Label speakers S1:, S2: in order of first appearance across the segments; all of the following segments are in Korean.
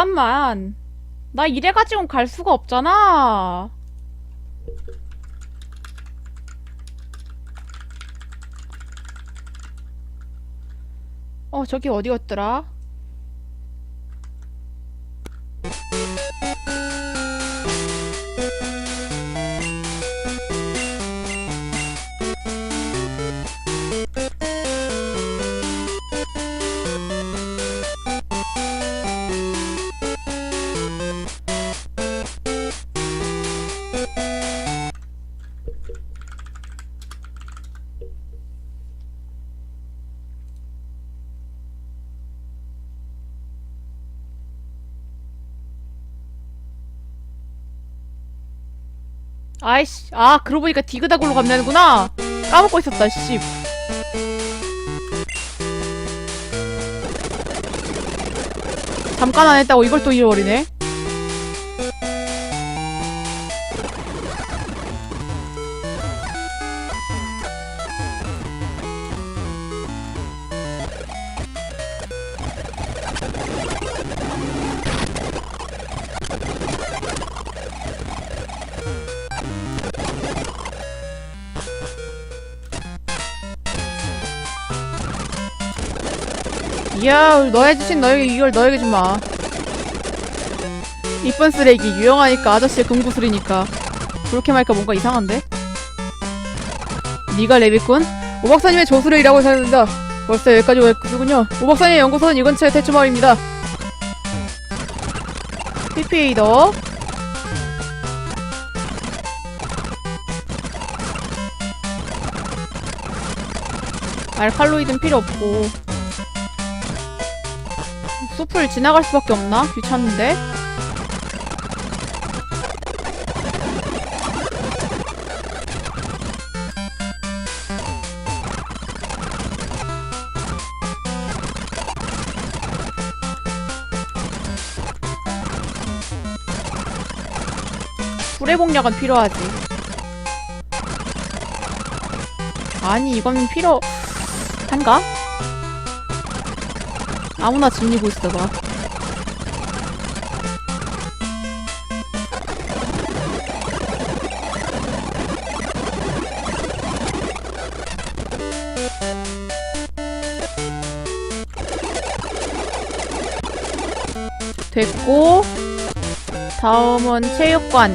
S1: 잠깐만 나 이래가지고는 갈 수가 없잖아 어 저기 어디였더라? 아이씨 아 그러고 보니까 디그다굴로 가면 되는구나. 까먹고 있었다 씨. 잠깐 안 했다고 이걸 또 잃어버리네 이야 너의 주신 너에게 이걸 너에게 주마. 이쁜 쓰레기 유용하니까 아저씨의 금구슬이니까. 그렇게 말까 뭔가 이상한데? 네가 레비꾼? 오 박사님의 조수를 일하고 있었습니다 벌써 여기까지 왔군요. 오 박사님 연구소는 이 근처의 대추마을입니다. 피피에이더 알칼로이드는 필요 없고 숲을 지나갈 수밖에 없나? 귀찮은데? 불의 공략은 필요하지. 아니, 이건 필요, 한가? 아무나 지니고 있어봐. 됐고 다음은 체육관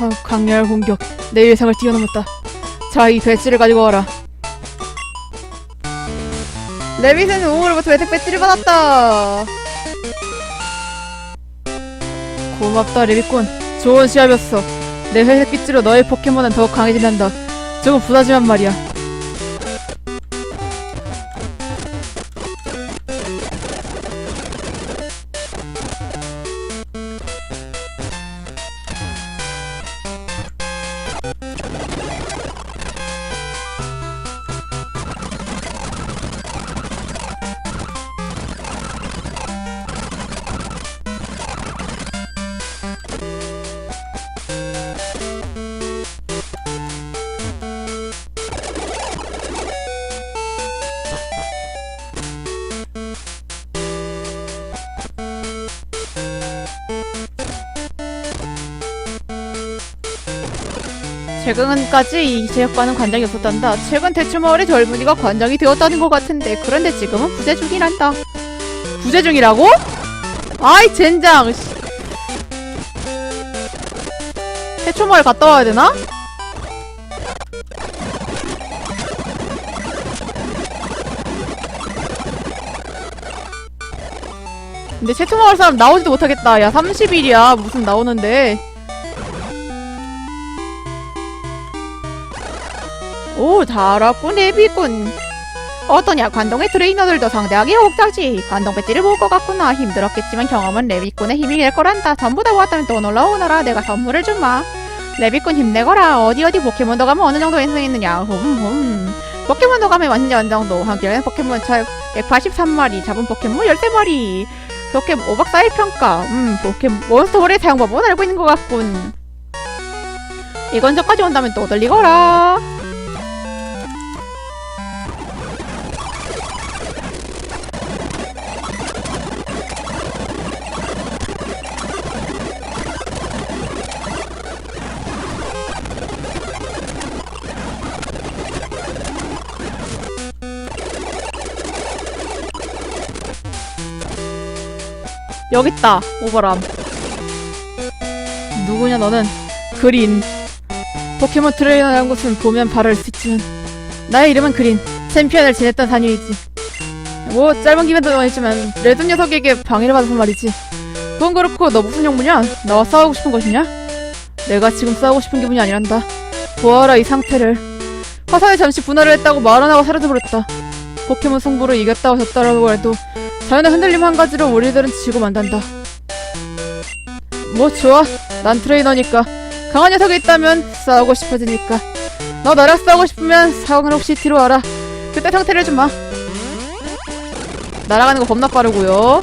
S1: 어, 강렬 공격. 내 예상을 뛰어넘었다. 자 이 배지를 가지고 와라. 레빗은 우물부터 외색 배지를 받았다? 고맙다 레빗군. 좋은 시합이었어. 내 회색 빛으로 너의 포켓몬은 더욱 강해진단다. 조금 부다지만 말이야 최근까지 이 체육관은 관장이 없었단다. 최근 대추마을의 젊은이가 관장이 되었다는 것 같은데 그런데 지금은 부재 중이란다. 부재 중이라고? 아이 젠장. 씨. 대추마을 갔다 와야 되나? 근데 최초마을 사람 나오지도 못하겠다. 야 30일이야. 무슨 나오는데. 오, 잘왔군, 애비군. 어떠냐 관동의 트레이너들도 상대하기 혹자지. 관동 배지를 모을 것 같구나. 힘들었겠지만 경험은 레비꾼의 힘이 될 거란다. 전부 다 모았다면 또 놀러 오너라 내가 선물을 주마. 레비꾼 힘내거라. 어디 어디 포켓몬도 가면 어느 정도 완성 있느냐. 흠흠. 포켓몬도 가면 완전 정도. 하기에는 포켓몬 차 183마리 잡은 포켓몬 13마리. 포켓몬 5박 4일 평가. 음 포켓몬 몬스터볼의 사용 방법은 알고 있는 것 같군. 이건 저까지 온다면 또 들리거라 여기 있다 오버람. 누구냐 너는? 그린. 포켓몬 트레이너라는 것은 보면 바로 있지만 나의 이름은 그린. 챔피언을 지냈던 사녀이지. 뭐 짧은 기간도 아니지만 레드 녀석에게 방해를 받아서 말이지. 그건 그렇고 너 무슨 용무냐? 나와 싸우고 싶은 것이냐? 내가 지금 싸우고 싶은 기분이 아니란다. 보아라 이 상태를. 화산에 잠시 분할을 했다고 말안 하고 사라져버렸다. 포켓몬 승부를 이겼다고 졌다라고 해도 자연의 흔들림 한 가지로 우리들은 지고 만단다. 뭐 좋아. 난 트레이너니까. 강한 녀석이 있다면 싸우고 싶어지니까. 너 나랑 싸우고 싶으면 상황을 혹시 뒤로 와라. 그때 상태를 좀 봐. 날아가는 거 겁나 빠르고요.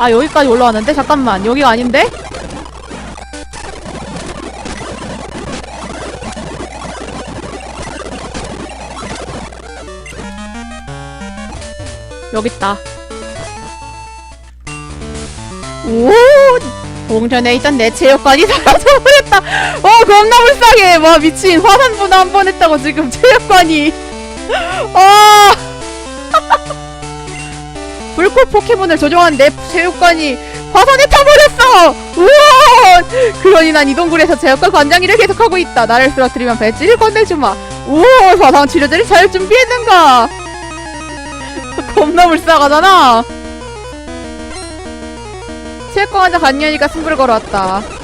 S1: 아 여기까지 올라왔는데? 잠깐만 여기가 아닌데? 여기 있다. 오! 동전에 있던 내 체육관이 사라져버렸다. 어 겁나 불쌍해. 와 미친. 화산 분화 한 번 했다고 지금 체육관이. 아 불꽃 포켓몬을 조종한 내 체육관이 화산에 타버렸어! 우와! 그러니 난 이동굴에서 체육관 관장일을 계속하고 있다. 나를 쓰러뜨리면 배지를 건네주마. 우와! 화상 치료제를 잘 준비했는가? 겁나 불쌍하잖아? 체육관 관장 간년이가 승부를 걸어왔다.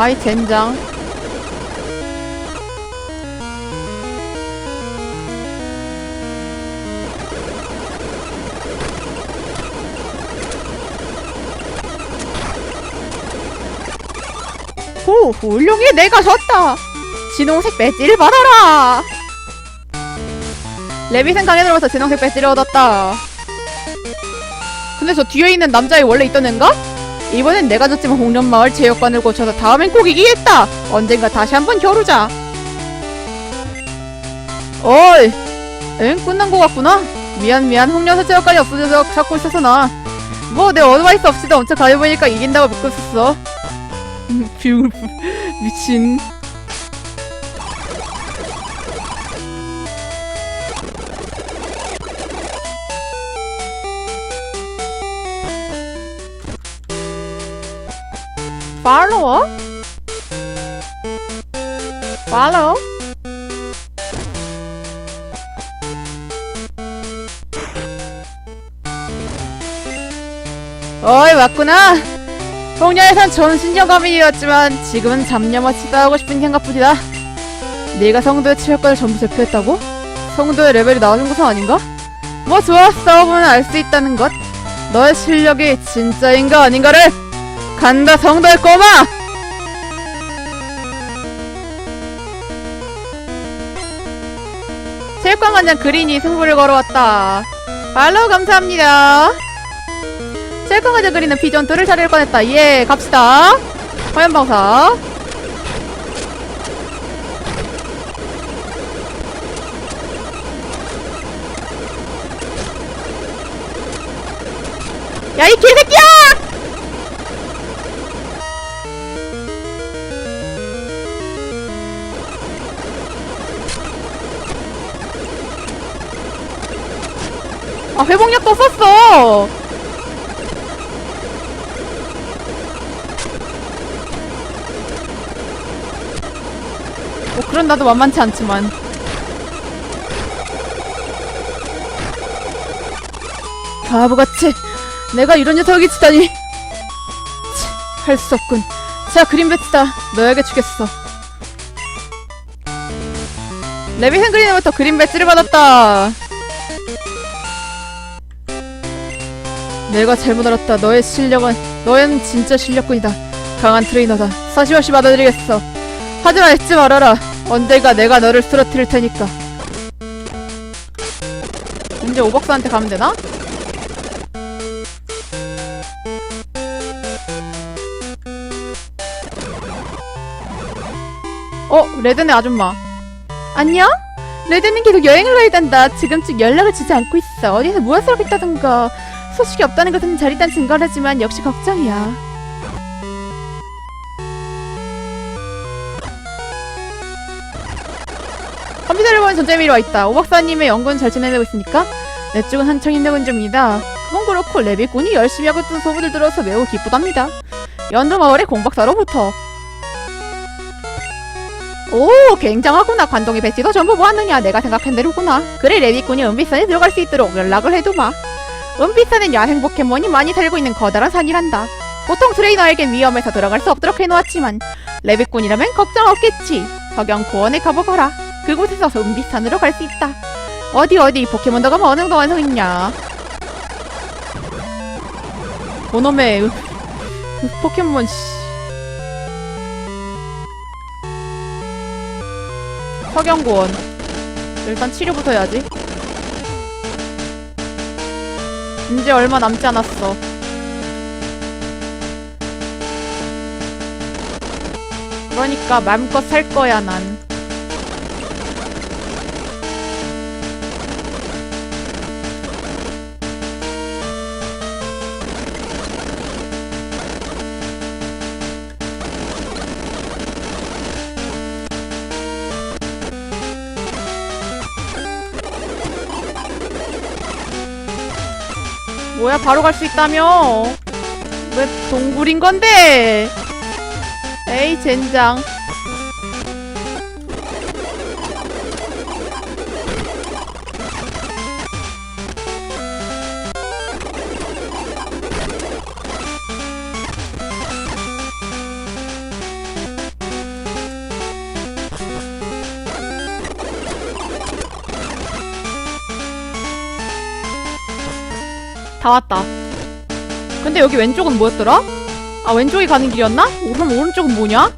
S1: 아이 젠장. 오 훌륭해 내가 졌다. 진홍색 배지를 받아라. 레빗은 강에 들어가서 진홍색 배지를 얻었다. 근데 저 뒤에 있는 남자애 원래 있던 앤가? 이번엔 내가 졌지만 홍련마을 체육관을 고쳐서 다음엔 꼭 이기겠다. 언젠가 다시 한번 겨루자. 어이, 엥 끝난 것 같구나. 미안 미안 홍련사 체육관이 없어져서 찾고 있어서 나. 뭐 내 어드바이스 없이도 엄청 가해보니까 이긴다고 믿고 있었어. 뷰 미친. 팔로워? 팔로우? 어이 왔구나 동녀에선 전신여가민이었지만 지금은 잡념없이 싸우고 싶은 생각뿐이다 네가 성도의 체력관을 전부 대표했다고? 성도의 레벨이 나아진 것은 아닌가? 뭐 좋아 싸워보면 알 수 있다는 것 너의 실력이 진짜인가 아닌가를 간다 성도의 꼬마! 체육관관장 그린이 승부를 걸어왔다. 팔로우 감사합니다. 체육관관장 그린은 비전투를 차릴 뻔했다. 예, 갑시다. 화염방사. 야, 이 개새끼야! 아 회복약 또 썼어. 뭐 그런 나도 만만치 않지만. 바보같이 내가 이런 녀석이 치다니. 할 수 없군. 자 그림 배치다. 너에게 주겠어. 레비 행그리너부터 그림 배치를 받았다 내가 잘못 알았다 너의 실력은 너는 진짜 실력꾼이다 강한 트레이너다 사시마시 받아들이겠어 하지만 잊지 말아라 언젠가 내가 너를 쓰러뜨릴 테니까 이제 오박사한테 가면 되나? 어, 레드네 아줌마. 안녕? 레드는 계속 여행을 가야 된다. 지금쯤 연락을 주지 않고 있어. 어디서 무엇을 하고 있다던가. 소식이 없다는 것은 잘 있다는 증거라지만 역시 걱정이야. 컴퓨터를 보는 전재미로 와있다. 오 박사님의 연구는 잘 진행되고 있으니까 내 쪽은 한창 힘내고 중이다. 그건 그렇고 레비꾼이 열심히 하고 있다는 소문을 들어서 매우 기쁘답니다. 연두마을의 공박사로부터 오 굉장하구나 관동의 배치도 전부 모았느냐 내가 생각한 대로구나 그래 레비꾼이 은빛산에 들어갈 수 있도록 연락을 해두마 은빛산은 야생 포켓몬이 많이 살고 있는 커다란 산이란다. 보통 트레이너에겐 위험해서 들어갈 수 없도록 해놓았지만 레비꾼이라면 걱정 없겠지. 석영 고원에 가보거라. 그곳에서 은빛산으로 갈 수 있다. 어디 어디 포켓몬더가 뭐 어느 정도 완성있냐? 그놈의 으- 그 포켓몬 씨. 석영고원. 일단 치료부터 해야지 이제 얼마 남지 않았어. 그러니까 맘껏 살 거야 난 뭐야 바로 갈 수 있다며? 왜 동굴인 건데? 에이 젠장 근데 여기 왼쪽은 뭐였더라? 아 왼쪽이 가는 길이었나? 오, 그럼 오른쪽은 뭐냐?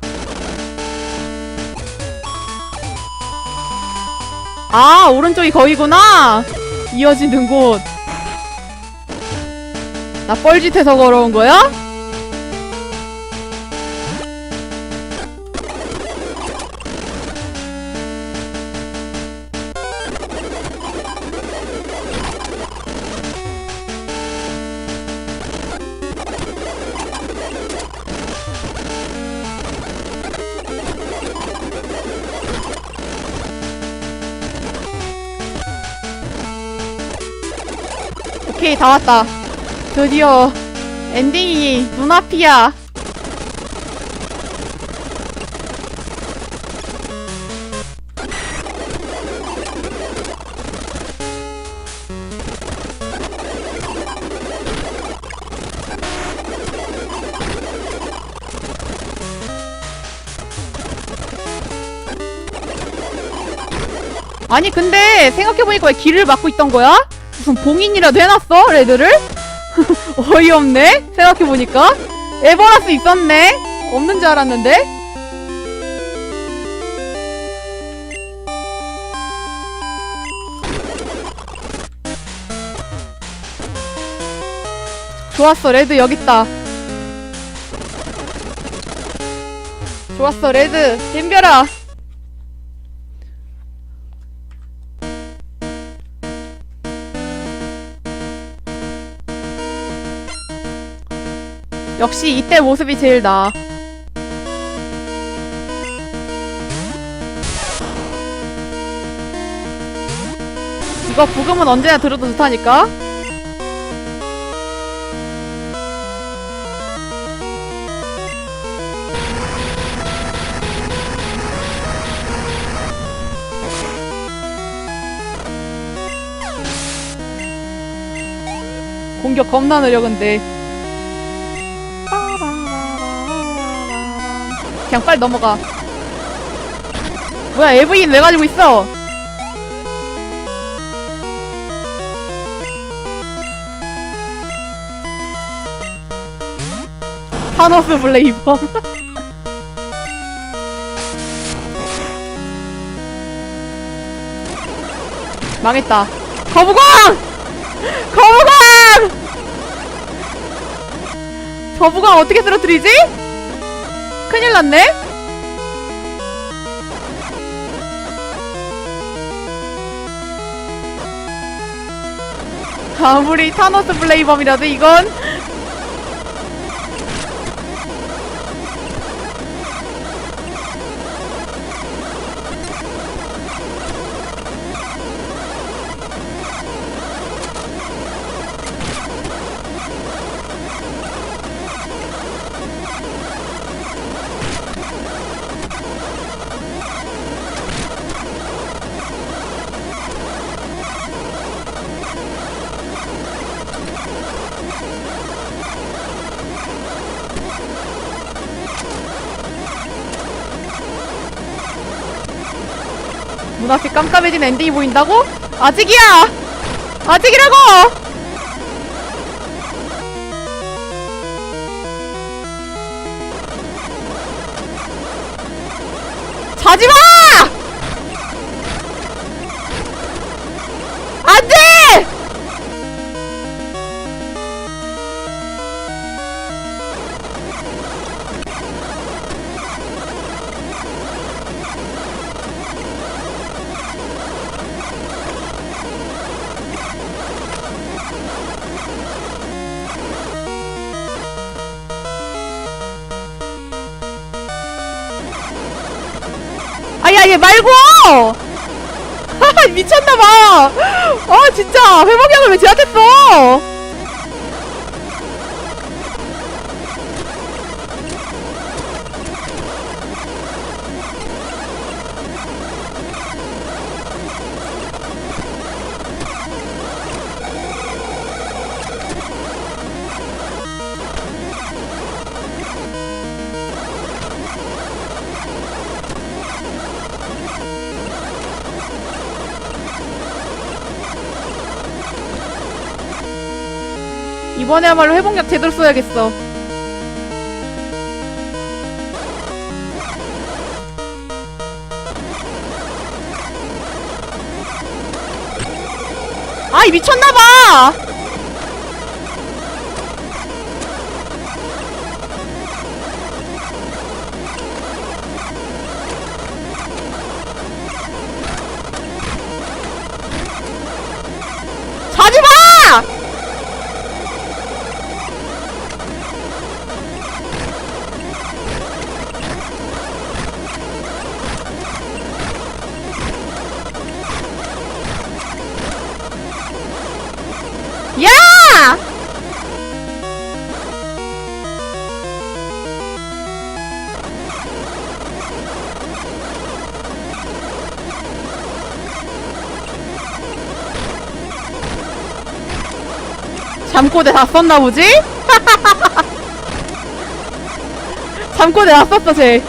S1: 아 오른쪽이 거기구나 이어지는 곳 나 뻘짓해서 걸어온 거야? 오케이 다 왔다 드디어 엔딩이 눈앞이야 아니 근데 생각해보니까 왜 길을 막고 있던 거야? 무슨 봉인이라도 해놨어? 레드를? 어이없네? 생각해보니까 에버라스 있었네? 없는 줄 알았는데? 좋았어 레드 여깄다 좋았어 레드 덤벼라 역시 이때 모습이 제일 나아. 이거 부금은 언제나 들어도 좋다니까? 공격 겁나 느려 근데 그냥 빨리 넘어가 뭐야 에브인 왜 가지고 있어 타노스 블레이버 망했다 거부광! 거부광! 거부광 어떻게 쓰러뜨리지? 큰일 났네? 아무리 타노스 블레이범이라도 이건 눈 앞이 깜깜해진 엔딩이 보인다고? 아직이야! 아직이라고! 자지마! 아야 얘 말고! 미쳤나봐! 아 진짜 회복약을 왜 써! 이번에야말로 회복약 제대로 써야겠어. 아이 미쳤나봐! 잠꼬대 다 썼나 보지? 잠꼬대 다 썼어 쟤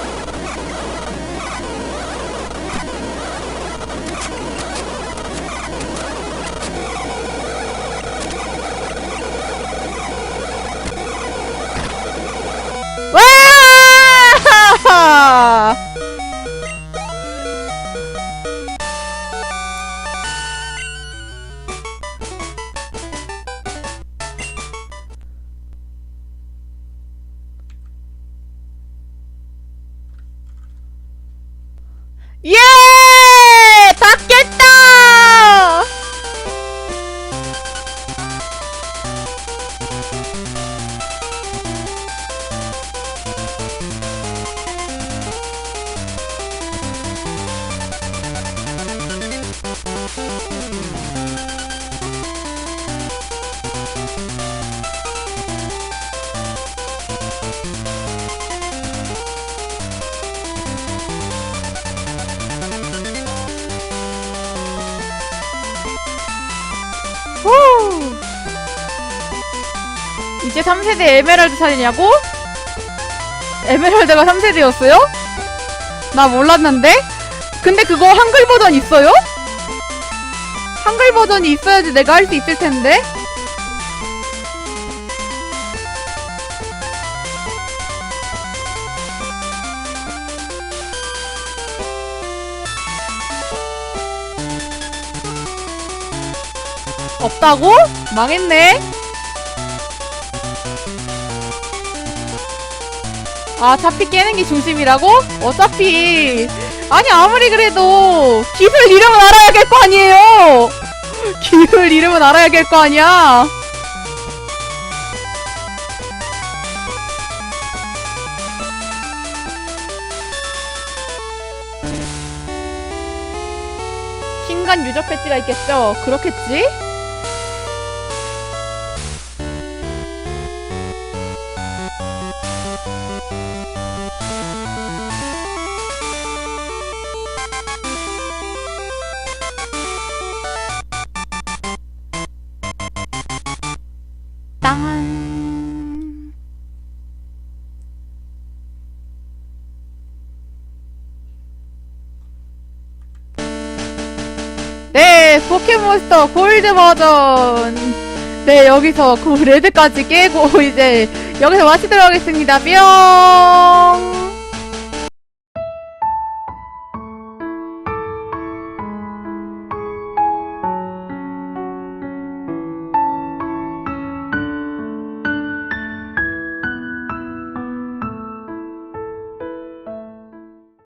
S1: 이제 3세대 에메랄드 차리냐고? 에메랄드가 3세대였어요? 나 몰랐는데? 근데 그거 한글 버전 있어요? 한글 버전이 있어야지 내가 할 수 있을 텐데? 없다고? 망했네. 아, 어차피 깨는 게 중심이라고? 어차피 아니 아무리 그래도 기술 이름은 알아야 될 거 아니에요. 기술 이름은 알아야 될 거 아니야. 신간 유저 패치가 있겠죠? 그렇겠지? 땅. 네, 포켓몬스터 골드 버전. 네, 여기서 그 레드까지 깨고 이제 여기서 마치도록 하겠습니다. 뿅!